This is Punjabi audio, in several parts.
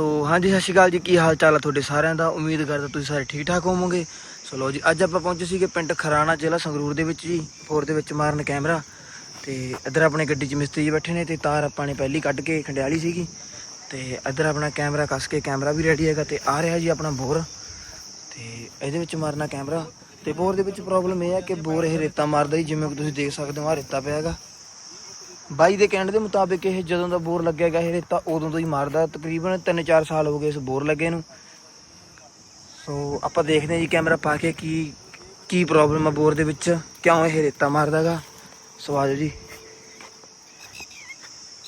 ਸੋ ਹਾਂਜੀ, ਸਤਿ ਸ਼੍ਰੀ ਅਕਾਲ ਜੀ। ਕੀ ਹਾਲ ਚਾਲ ਆ ਤੁਹਾਡੇ ਸਾਰਿਆਂ ਦਾ? ਉਮੀਦ ਕਰਦਾ ਤੁਸੀਂ ਸਾਰੇ ਠੀਕ ਠਾਕ ਹੋਵੋਗੇ। ਸੋ ਲੋ ਜੀ, ਅੱਜ ਆਪਾਂ ਪਹੁੰਚੇ ਸੀਗੇ ਪਿੰਡ ਖਰਾਣਾ ਜ਼ਿਲ੍ਹਾ ਸੰਗਰੂਰ ਦੇ ਵਿੱਚ ਜੀ, ਫੋਰ ਦੇ ਵਿੱਚ ਮਾਰਨ ਕੈਮਰਾ। ਤੇ ਇੱਧਰ ਆਪਣੇ ਗੱਡੀ 'ਚ ਮਿਸਤਰੀ ਜੀ ਬੈਠੇ ਨੇ ਤੇ ਤਾਰ ਆਪਾਂ ਨੇ ਪਹਿਲੀ ਕੱਢ ਕੇ ਖੰਡਿਆਲੀ ਸੀਗੀ। ਤੇ ਇੱਧਰ ਆਪਣਾ ਕੈਮਰਾ ਕੱਸ ਕੇ ਕੈਮਰਾ ਵੀ ਰੈਡੀ ਹੈਗਾ ਤੇ ਆ ਰਿਹਾ ਜੀ ਆਪਣਾ ਬੋਰ। ਤੇ ਇਹਦੇ ਵਿੱਚ ਮਾਰਨਾ ਕੈਮਰਾ। ਤੇ ਬੋਰ ਦੇ ਵਿੱਚ ਪ੍ਰੋਬਲਮ ਇਹ ਹੈ ਕਿ ਬੋਰ ਇਹ ਰੇਤਾ ਮਾਰਦਾ ਜੀ, ਜਿਵੇਂ ਕਿ ਤੁਸੀਂ ਦੇਖ ਸਕਦੇ ਹੋ ਆ ਰੇਤਾ ਪਿਆ ਹੈਗਾ। ਬਾਈ ਦੇ ਕਹਿਣ ਦੇ ਮੁਤਾਬਿਕ ਇਹ ਜਦੋਂ ਦਾ ਬੋਰ ਲੱਗਿਆ ਗਿਆ ਇਹ ਰੇਤਾ ਉਦੋਂ ਤੋਂ ਹੀ ਮਾਰਦਾ, ਤਕਰੀਬਨ 3-4 ਸਾਲ ਹੋ ਗਏ ਇਸ ਬੋਰ ਲੱਗੇ ਨੂੰ। ਸੋ ਆਪਾਂ ਦੇਖਦੇ ਹਾਂ ਜੀ ਕੈਮਰਾ ਪਾ ਕੇ ਕੀ ਕੀ ਪ੍ਰੋਬਲਮ ਆ ਬੋਰ ਦੇ ਵਿੱਚ, ਕਿਉਂ ਇਹ ਰੇਤਾ ਮਾਰਦਾਗਾ। ਸੋ ਆਜੋ ਜੀ।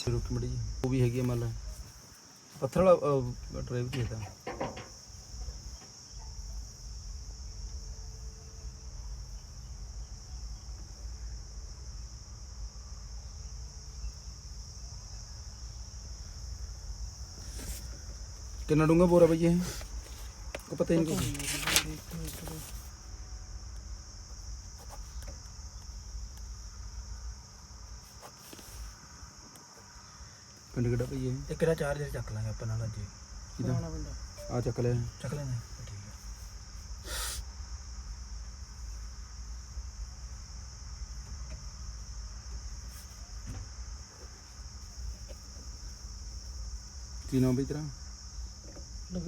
ਰੁਕ ਮੜੀ ਉਹ ਵੀ ਹੈਗੀ ਆ ਪੱਥਰ ਵਾਲਾ ਡਰਾਈਵ ਕੀਤਾ ਕਿੰਨਾ ਡੂੰਗਾ ਬੋਰਾ ਬਈ ਇਹ? ਕੋ ਪਤਾ ਹੀ ਨਹੀਂ ਕੁਛ। ਪਿੰਡ ਕਿਹੜਾ ਭਈ ਇਹ? ਇੱਕ ਦਾ ਚਾਰਜਰ ਚੱਕ ਲਾਂਗੇ ਆਪਾਂ ਨਾਲ ਅੱਜ। ਕਿਹਦਾ ਆ। ਚੱਕ ਲਿਆ। ਚੱਕ ਲੈਂਦੇ ਠੀਕ ਹੈ। ਕੀ ਨਾਮ ਬਈ ਤੇਰਾ? ਹਾਂ।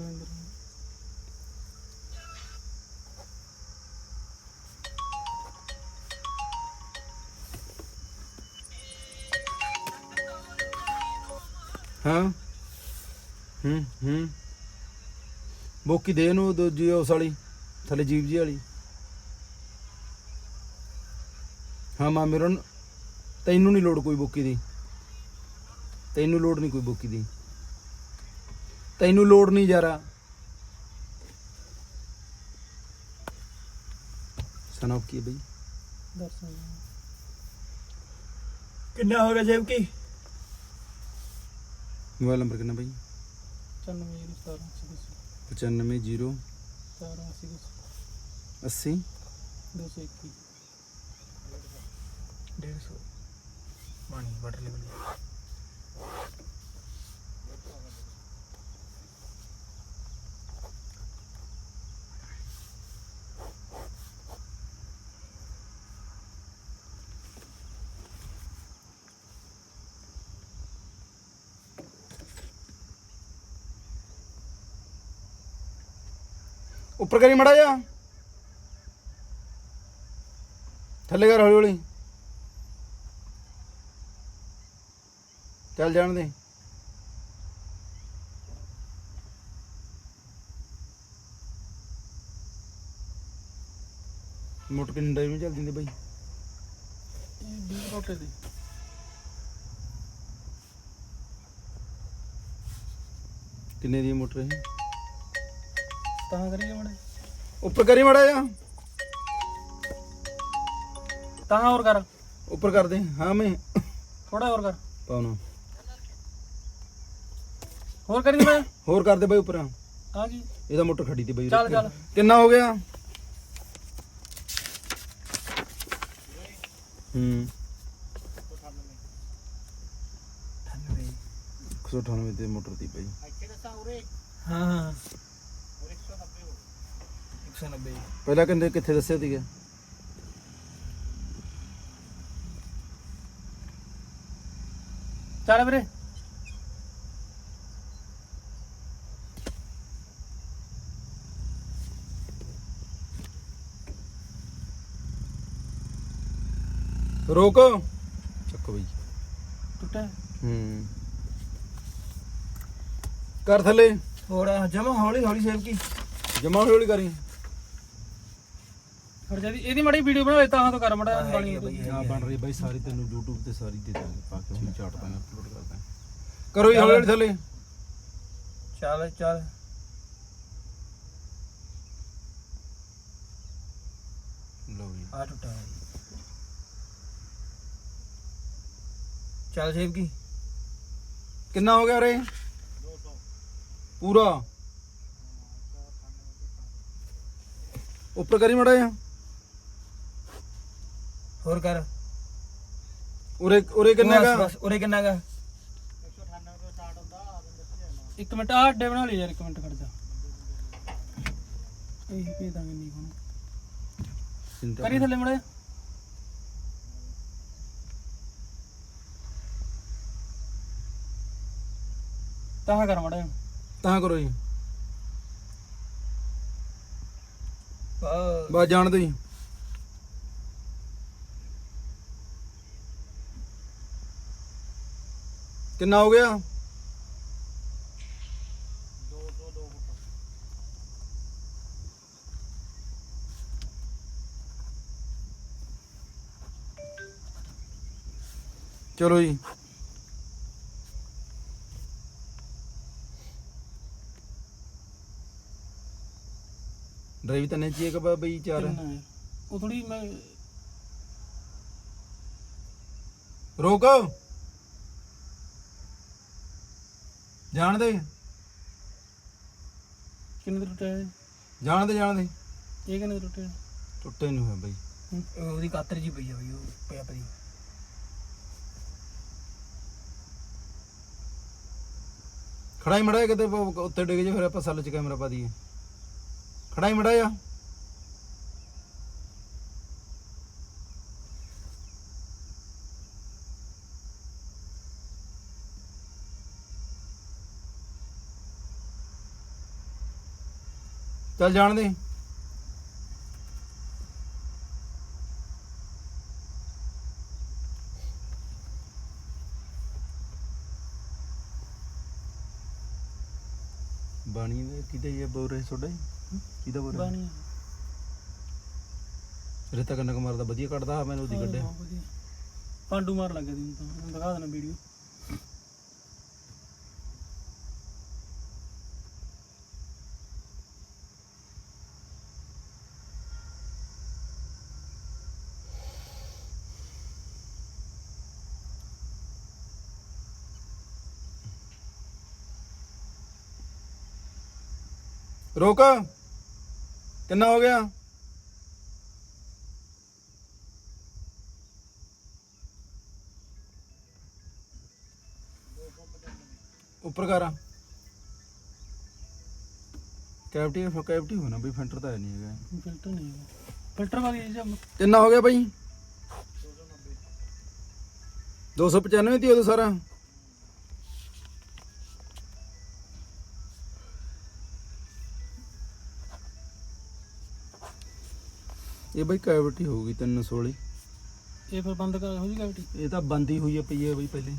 ਹੂੰ ਹੂੰ। ਬੋਕੀ ਦੇ ਨੂੰ ਦੂਜੀ ਉਸ ਵਾਲੀ, ਥੱਲੇ ਜੀਵ ਜੀ ਵਾਲੀ। ਹਾਂ ਮਾਂ, ਮੇਰੇ ਤੈਨੂੰ ਨਹੀਂ ਲੋੜ ਕੋਈ ਬੋਕੀ ਦੀ। ਤੈਨੂੰ ਲੋੜ ਨਹੀਂ ਕੋਈ ਬੋਕੀ ਦੀ। ਤੈਨੂੰ ਲੋੜ ਨਹੀਂ ਯਾਰਾ। ਸਨਾਪ ਕੀ ਬਈ? ਕਿੰਨਾ ਹੋ ਗਿਆ ਜੇਬ ਕੀ? ਮੋਬਾਈਲ ਨੰਬਰ ਕਿੰਨਾ ਬਈ? 95 80 150 ਪਾਣੀ ਵਾਟਰ ਲੈਵਲ ਉੱਪਰ ਕਰੀ ਮੜਾ ਜਾ। ਥੱਲੇ ਕਰ ਹੌਲੀ ਹੌਲੀ। ਚੱਲ ਜਾਣ ਦੇ। ਮੋਟਰ ਕਿੰਨੀ ਟਾਈਮ ਚੱਲਦੀ ਹੁੰਦੀ ਬਾਈ। ਕਿੰਨੇ ਦੀ ਹੈ ਮੋਟਰ ਇਹ? ਤਾਂ ਕਰੀਏ ਮੜੇ ਉੱਪਰ ਕਰੀ ਮੜਾ ਜਾ ਤਾਂ ਹੋਰ ਕਰ। ਉੱਪਰ ਕਰ ਦੇ ਹਾਂ ਮੈਂ। ਥੋੜਾ ਹੋਰ ਕਰ। ਪਾਉਣਾ ਹੋਰ ਕਰੀ ਮੈਂ ਹੋਰ ਕਰ ਦੇ ਬਾਈ ਉੱਪਰ। ਆ ਗਈ ਇਹਦਾ ਮੋਟਰ ਖੜੀ ਤੀ ਬਾਈ ਚੱਲ, ਚੱਲ। ਕਿੰਨਾ ਹੋ ਗਿਆ? ਹੂੰ। 198 ਤੇ ਮੋਟਰ ਦੀ ਬਾਈ। ਹਾਂ ਹਾਂ। 190 ਪਹਿਲਾਂ ਕਿੰਨੇ ਕਿੱਥੇ ਦੱਸਿਆ ਸੀਗਾ? ਚੱਲ ਵੀਰੇ। ਰੋਕ। ਚੱਕੋ ਬਾਈ। ਟੁੱਟਾ। ਹੂੰ। ਕਰ ਥੱਲੇ। ਹੋਰ ਜਮਾ ਹੌਲੀ ਹੌਲੀ ਸੇਵ ਕੀ ਜਮਾ ਹੌਲੀ ਹੌਲੀ ਕਰੀ। ਫਿਰ ਜਦੀ ਇਹਦੀ ਮੜੀ ਵੀਡੀਓ ਬਣਾ ਤਾਂ ਤਾਂ ਕਰ ਮੜਾ ਬਣੀ ਹਾਂ ਬਣ ਰਹੀ ਬਾਈ ਸਾਰੀ ਤੈਨੂੰ YouTube ਤੇ ਸਾਰੀ ਦੇ ਦਾਂਗੇ ਪਾ ਕੇ ਹੁਣ ਚਾਟ ਦਾਂਗੇ ਅਪਲੋਡ ਕਰ ਦਾਂਗੇ। ਕਰੋ ਜੀ ਹੌਲੀ ਹੌਲੀ ਥੱਲੇ। ਚੱਲ ਚੱਲ। ਲਓ ਜੀ। ਆ ਟੁੱਟਾ ਹੈ। ਚੱਲ ਸੇਵ ਕੀ? ਕਿੰਨਾ ਹੋ ਗਿਆ ਰੇ 200 ਪੂਰਾ। ਉੱਪਰ ਕਰੀ ਮੜਾ ਜਾ ਹੋਰ ਕਰ। ਉਰੇ ਉਰੇ ਕਿੰਨਾ ਬਸ, ਬਸ ਉਰੇ ਕਿੰਨਾ ਗਾ ਇੱਕ ਮਿੰਟ ਆਹ ਅੱਡੇ ਬਣਾ ਲਈ ਯਾਰ ਇੱਕ ਮਿੰਟ ਖੜ ਜਾ। ਇਹ ਭੇਜ ਦਾਂਗੇ ਨਹੀਂ ਹੁਣ ਕਰੀ ਥੱਲੇ ਮੜੇ। ਤਾਂ ਕਰ ਮੜੇ ਤਾਂ ਕਰੋ ਜੀ। ਬਸ ਜਾਣ ਦੋ ਜੀ। ਕਿੰਨਾ ਹੋ ਗਿਆ? ਚਲੋ ਜੀ। ਡਰਾਈਵ ਤਾਂ ਨਹੀਂ ਚਾਹੀਏ ਕਿ ਬਈ ਚਾਰ? ਕਿੰਨਾ ਹੈ? ਉਹ ਥੋੜੀ ਮੈਂ ਰੋਕ। ਜਾਣ ਦੇ ਕਿੰਨੇ ਦੇ ਟੁੱਟੇ ਹੋਏ? ਜਾਣ ਦੇ ਜਾਣ ਦੇ ਇਹ ਕਿੰਨੇ ਦੇ ਟੁੱਟੇ ਹੋਏ? ਟੁੱਟੇ ਨਹੀਂ ਹੋਇਆ ਬਈ। ਉਹਦੀ ਕਾਤਰ ਜੀ ਪਈ ਆ ਬਈ ਉਹ ਪਿਆ ਪਈ। ਖੜਾਈ ਮੜਾ ਕਿਤੇ ਉੱਤੇ ਡਿੱਗ ਜੇ ਫਿਰ ਆਪਾਂ ਸੱਲ ਚ ਕੈਮਰਾ ਪਾ ਦਈਏ। ਖੜਾਈ ਮੜਾ ਚੱਲ ਜਾਣ ਦੇ। ਬਾਣੀ ਦੇ ਕਿਤੇ ਇਹ ਬੋਲ ਰਹੇ ਛੋਡਾ ਕਿਹਦਾ ਬੋਲ ਰਿਹਾ ਬਾਣੀ ਰੇਤਾ ਕੰਨਕ ਮਾਰਦਾ ਵਧੀਆ ਕੱਢਦਾ ਮੈਨੂੰ ਉਹਦੀ ਕੱਢਿਆ। ਪਾਂਡੂ ਮਾਰ ਲੱਗਾ ਦੀ ਤਾਂ। ਦਿਖਾ ਦੇਣਾ ਵੀਡੀਓ ਰੋਕ ਕਿੰਨਾ ਹੋ ਗਿਆ ਉੱਪਰ ਕਰਾ ਕੈਵਟੀ ਕੈਵਟੀ ਹੋਣਾ ਬਈ ਫੈਂਟਰ ਤਾਂ ਹੈ ਨਹੀਂ ਹੈਗਾ ਫਿਲਟਰ ਨਹੀਂ ਹੈਗਾ ਫਿਲਟਰ ਵਾਲੀ ਇਹ ਜਾਂ ਕਿੰਨਾ ਹੋ ਗਿਆ ਬਾਈ 295 ਤੀ ਉਦੋਂ ਸਾਰਾ ਇਹ ਬਾਈ ਕੈਵਿਟੀ ਹੋਊਗੀ 300 ਵਾਲੀ ਇਹ ਫਿਰ ਬੰਦ ਕਰ ਹੋ ਜੀ ਕੈਵਟੀ? ਇਹ ਤਾਂ ਬੰਦੀ ਹੋਈ ਹੈ ਪਈ ਹੈ ਬਈ ਪਹਿਲੇ।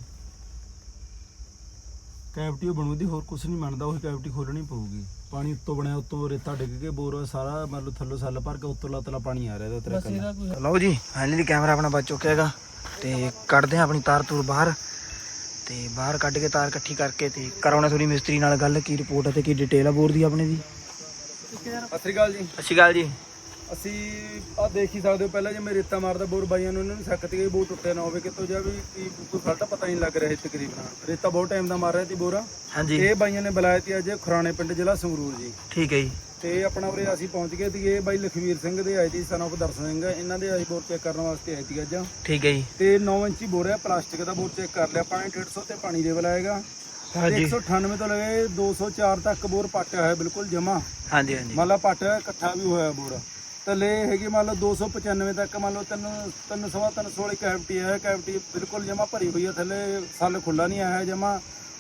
ਕੈਵਿਟੀ ਉਹ ਬਣੂਦੀ ਹੋਰ ਕੁਝ ਨਹੀਂ ਬਣਦਾ ਉਹ ਕੈਵਿਟੀ ਖੋਲਣੀ ਪਊਗੀ। ਪਾਣੀ ਉੱਤੋਂ ਬਣਿਆ ਉੱਤੋਂ ਰੇਤਾ ਡਿੱਗ ਕੇ ਬੋਰ ਸਾਰਾ ਮਤਲਬ ਥੱਲੋਂ ਸੱਲ ਭਰ ਕੇ ਉੱਤੋਂ ਲੱਤਲਾ ਪਾਣੀ ਆ ਰਿਹਾ ਇਹਦਾ ਤੇਰਾ ਕੋਈ ਲਓ ਜੀ ਫਾਈਨਲੀ ਕੈਮਰਾ ਆਪਣਾ ਬਚ ਚੁੱਕਿਆ ਹੈਗਾ। ਤੇ ਕੱਢਦੇ ਹਾਂ ਆਪਣੀ ਤਾਰ ਤੂਰ ਬਾਹਰ। ਤੇ ਬਾਹਰ ਕੱਢ ਕੇ ਤਾਰ ਇਕੱਠੀ ਕਰਕੇ ਤੇ ਕਰਾਉਣਾ ਥੋੜੀ ਮਿਸਤਰੀ ਨਾਲ ਗੱਲ ਕੀ ਰਿਪੋਰਟ ਹੈ ਤੇ ਕੀ ਡਿਟੇਲ ਆ ਬੋਰ ਦੀ ਆਪਣੇ ਦੀ। ਸਤਿ ਸ੍ਰੀ ਅਕਾਲ ਜੀ। ਅੱਛੀ ਗੱਲ ਜੀ। ਅਸੀਂ ਆ ਦੇਖ ਹੀ ਸਕਦੇ ਹੋ ਪਹਿਲਾਂ ਜੇ ਮੈਂ ਰੇਤਾ ਮਾਰਦਾ ਬੋਰ ਬਾਈਆਂ ਨੂੰ ਇਹਨਾਂ ਨੂੰ ਸ਼ੱਕ ਤੇ ਬੋਰ ਟੁੱਟਿਆ ਨਾ ਹੋਵੇ ਕਿਤੋਂ ਜਾ ਵੀ ਕੀ ਕੋਈ ਫਲਟ ਪਤਾ ਨਹੀਂ ਲੱਗ ਰਿਹਾ ਸੀ ਤਕਰੀਬਨ। ਰੇਤਾ ਬਹੁਤ ਟਾਈਮ ਦਾ ਮਾਰ ਰਿਹਾ ਸੀ ਬੋਰਾ। ਹਾਂਜੀ। ਇਹ ਬਾਈਆਂ ਨੇ ਬੁਲਾਇਆ ਸੀ ਅੱਜ ਖੁਰਾਣੇ ਪਿੰਡ ਜ਼ਿਲ੍ਹਾ ਸੰਗਰੂਰ ਜੀ। ਠੀਕ ਹੈ ਜੀ। ਤੇ ਆਪਣਾ ਉਰੇ ਅਸੀਂ ਪਹੁੰਚ ਗਏ ਸੀ ਇਹ ਬਾਈ ਲਖਵੀਰ ਸਿੰਘ ਦੇ ਆਏ ਸੀ ਸਨੋਪ ਦਰਸ਼ਨ ਸਿੰਘ। ਇਹਨਾਂ ਦੇ ਆਈ ਬੋਰ ਚੈੱਕ ਕਰਨ ਵਾਸਤੇ ਆਏ ਸੀ ਅੱਜ। ਠੀਕ ਹੈ ਜੀ। ਤੇ 9 ਇੰਚੀ ਬੋਰ ਹੈ ਪਲਾਸਟਿਕ ਦਾ ਬੋਰ ਚੈੱਕ ਕਰ ਲਿਆ ਆਪਾਂ ਨੇ 150 ਤੇ ਪਾਣੀ ਲੈਵਲ ਆਏਗਾ ਹਾਂਜੀ। 198 ਤੋਂ ਲੈ ਕੇ 204 ਤੱਕ ਬੋਰ ਪਾਟਿਆ ਹੋਇਆ ਬਿਲਕੁਲ ਜਮਾ। ਹਾਂਜੀ ਹਾਂਜੀ। ਮੰਨ ਲਾ ਪੱਟ ਇਕੱਠਾ ਵੀ ਹੋਇਆ ਬੋਰ। ਥੱਲੇ ਹੈਗੀ ਮੰਨ ਲਓ 295 ਤੱਕ ਮੰਨ ਲਓ ਤਿੰਨ ਤਿੰਨ ਸਵਾ ਤਿੰਨ ਸੌ ਵਾਲੀ ਕੈਵਿਟੀ ਹੈ ਕੈਵਿਟੀ ਬਿਲਕੁਲ ਜਮਾ ਭਰੀ ਹੋਈ ਹੈ ਥੱਲੇ ਸੱਲ ਖੁੱਲਾ ਨਹੀਂ ਆਇਆ ਜਮਾ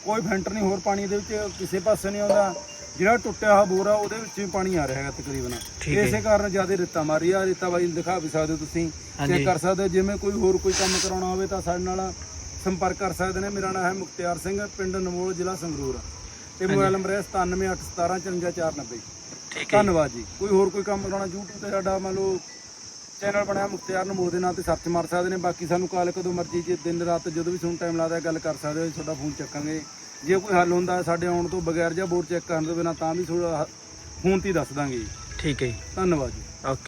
ਕੋਈ ਫੈਂਟਰ ਨਹੀਂ ਹੋਰ ਪਾਣੀ ਦੇ ਵਿੱਚ ਕਿਸੇ ਪਾਸੇ ਨਹੀਂ ਆਉਂਦਾ ਜਿਹੜਾ ਟੁੱਟਿਆ ਹੋਇਆ ਬੋਰ ਆ ਉਹਦੇ ਵਿੱਚ ਵੀ ਪਾਣੀ ਆ ਰਿਹਾ ਹੈਗਾ ਤਕਰੀਬਨ। ਇਸੇ ਕਾਰਨ ਜ਼ਿਆਦਾ ਰੇਤਾ ਮਾਰੀ ਆ ਰੇਤਾ ਬਾਈ ਦਿਖਾ ਵੀ ਸਕਦੇ ਹੋ ਤੁਸੀਂ। ਚੈੱਕ ਕਰ ਸਕਦੇ ਹੋ ਜਿਵੇਂ ਕੋਈ ਹੋਰ ਕੋਈ ਕੰਮ ਕਰਾਉਣਾ ਹੋਵੇ ਤਾਂ ਸਾਡੇ ਨਾਲ ਸੰਪਰਕ ਕਰ ਸਕਦੇ ਨੇ। ਮੇਰਾ ਨਾਮ ਹੈ ਮੁਖਤਿਆਰ ਸਿੰਘ ਪਿੰਡ ਨਮੋਲ ਜ਼ਿਲ੍ਹਾ ਸੰਗਰੂਰ। ਤੇ ਮੋਬਾਈਲ ਨੰਬਰ ਹੈ 9781175490 ਠੀਕ ਹੈ ਧੰਨਵਾਦ ਜੀ। ਕੋਈ ਹੋਰ ਕੋਈ ਕੰਮ ਕਰਾਉਣਾ YouTube ਤੇ ਸਾਡਾ ਮੰਨ ਲਓ ਚੈਨਲ ਬਣਿਆ ਮੁਖਤਿਆਰ ਨਮੋਲ ਦੇ ਨਾਂ ਤੇ ਸਰਚ ਮਾਰ ਸਕਦੇ ਨੇ। ਬਾਕੀ ਸਾਨੂੰ ਕਾਲ ਕਦੋਂ ਮਰਜ਼ੀ ਜੇ ਦਿਨ ਰਾਤ ਜਦੋਂ ਵੀ ਤੁਹਾਨੂੰ ਟਾਈਮ ਲੱਗਦਾ ਗੱਲ ਕਰ ਸਕਦੇ ਹੋ ਤੁਹਾਡਾ ਫੋਨ ਚੱਕਾਂਗੇ। ਜੇ ਕੋਈ ਹੱਲ ਹੁੰਦਾ ਸਾਡੇ ਆਉਣ ਤੋਂ ਬਗੈਰ ਜਾਂ ਬੋਰ ਚੈੱਕ ਕਰਨ ਤੋਂ ਬਿਨਾਂ ਤਾਂ ਵੀ ਥੋੜਾ ਫੋਨ ਤੇ ਹੀ ਦੱਸ ਦਾਂਗੇ ਜੀ। ਠੀਕ ਹੈ ਜੀ। ਧੰਨਵਾਦ ਜੀ। ਓਕੇ।